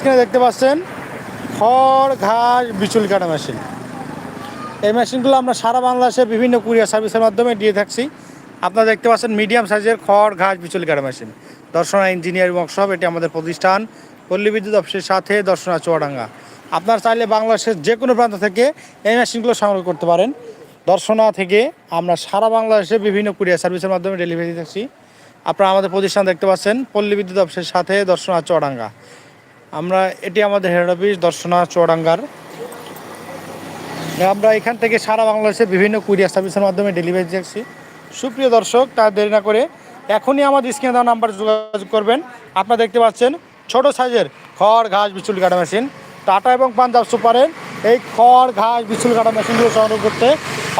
এখানে দেখতে পাচ্ছেন খড়, ঘাস, বিচুল কাটা মেশিন। এই মেশিনগুলো আমরা সারা বাংলাদেশে বিভিন্ন কুরিয়ার সার্ভিসের মাধ্যমে দিয়ে থাকছি। আপনারা দেখতে পাচ্ছেন মিডিয়াম সাইজের খড়, ঘাস, বিচুল কাটা মেশিন। দর্শনা ইঞ্জিনিয়ারিং ওয়ার্কশপ, এটি আমাদের প্রতিষ্ঠান। পল্লী বিদ্যুৎ অফিসের সাথে দর্শনা চুয়াডাঙ্গা। আপনারা চাইলে বাংলাদেশের যে কোনো প্রান্ত থেকে এই মেশিনগুলো সংগ্রহ করতে পারেন। দর্শনা থেকে আমরা সারা বাংলাদেশে বিভিন্ন কুরিয়ার সার্ভিসের মাধ্যমে ডেলিভারি দিচ্ছি আপনারা আমাদের প্রতিষ্ঠান দেখতে পাচ্ছেন পল্লী বিদ্যুৎ অফিসের সাথে দর্শনা চুয়াডাঙ্গা। আমরা, এটি আমাদের হেড অফিস দর্শনা চুয়াডাঙ্গার আমরা এখান থেকে সারা বাংলাদেশে বিভিন্ন কুরিয়ার সার্ভিসের মাধ্যমে ডেলিভারি দিচ্ছি সুপ্রিয় দর্শক, তা দেরি না করে এখনই আমাদের স্ক্রিনে দেওয়া নাম্বার যোগাযোগ করবেন। আপনারা দেখতে পাচ্ছেন, ছোট সাইজের খড় ঘাস বিচুল কাটা মেশিন টাটা এবং পাঞ্জাব সুপারের এই খড় ঘাস বিচুল কাটা মেশিনগুলো সংগ্রহ করতে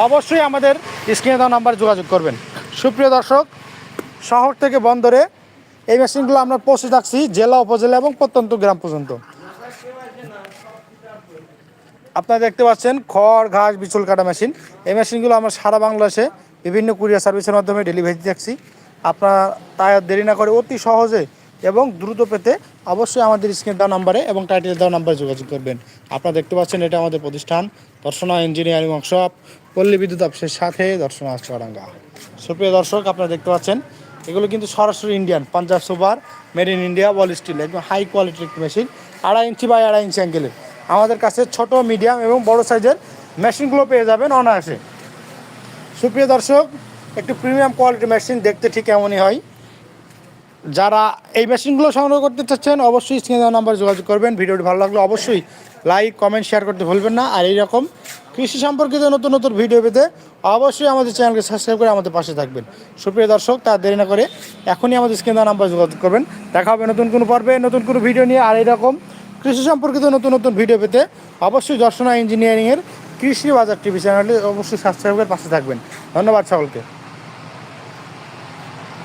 অবশ্যই আমাদের স্ক্রিনে দেওয়া নাম্বার যোগাযোগ করবেন। সুপ্রিয় দর্শক, শহর থেকে বন্দরে এই মেশিনগুলো আমরা পৌঁছে থাকছি জেলা, উপজেলা এবং প্রত্যন্ত গ্রাম পর্যন্ত। আপনারা দেখতে পাচ্ছেন খড়, ঘাস, বিচুল কাটা মেশিন। এই মেশিনগুলো আমরা সারা বাংলাদেশে বিভিন্ন কুরিয়ার সার্ভিসের মাধ্যমে ডেলিভারি থাকছি আপনারা তাই দেরি না করে অতি সহজে এবং দ্রুত পেতে অবশ্যই আমাদের স্ক্রিন দেওয়া নাম্বারে এবং টাইটেল দেওয়া নাম্বারে যোগাযোগ করবেন। আপনারা দেখতে পাচ্ছেন এটা আমাদের প্রতিষ্ঠান, দর্শনা, ইঞ্জিনিয়ারিং, ওয়ার্কশপ, পল্লী বিদ্যুৎ অফিসের সাথে দর্শনা, চুয়াডাঙ্গা। সুপ্রিয় দর্শক, আপনারা দেখতে পাচ্ছেন এগুলো কিন্তু সরাসরি Indian Punjab super made in India ball steel একদম হাই কোয়ালিটির মেশিন আড়াই ইঞ্চি বাই আড়াই ইঞ্চি অ্যাঙ্গেলের আমাদের কাছে ছোট মিডিয়াম এবং বড় সাইজের মেশিনগুলো পেয়ে যাবেন অনায়াসে। সুপ্রিয় দর্শক, একটু প্রিমিয়াম কোয়ালিটির মেশিন দেখতে ঠিক এমনই হয়। যারা এই মেশিনগুলো সংগ্রহ করতে চাচ্ছেন, অবশ্যই স্ক্রিনে নাম্বার যোগাযোগ করবেন। ভিডিওটি ভালো লাগলে অবশ্যই লাইক কমেন্ট শেয়ার করতে ভুলবেন না। আর এইরকম কৃষি সম্পর্কিত নতুন নতুন ভিডিও পেতে অবশ্যই আমাদের চ্যানেলকে সাবস্ক্রাইব করে আমাদের পাশে থাকবেন। সুপ্রিয় দর্শক, তার দেরি না করে এখনই আমাদের স্ক্রিন নাম্বার যোগাযোগ করবেন। দেখা হবে নতুন কোনো পর্বে, নতুন কোনো ভিডিও নিয়ে। আর এইরকম কৃষি সম্পর্কিত নতুন নতুন ভিডিও পেতে অবশ্যই দর্শনা ইঞ্জিনিয়ারিংয়ের কৃষি বাজার টিভি চ্যানেলে অবশ্যই সাবস্ক্রাইব করে পাশে থাকবেন। ধন্যবাদ সকলকে।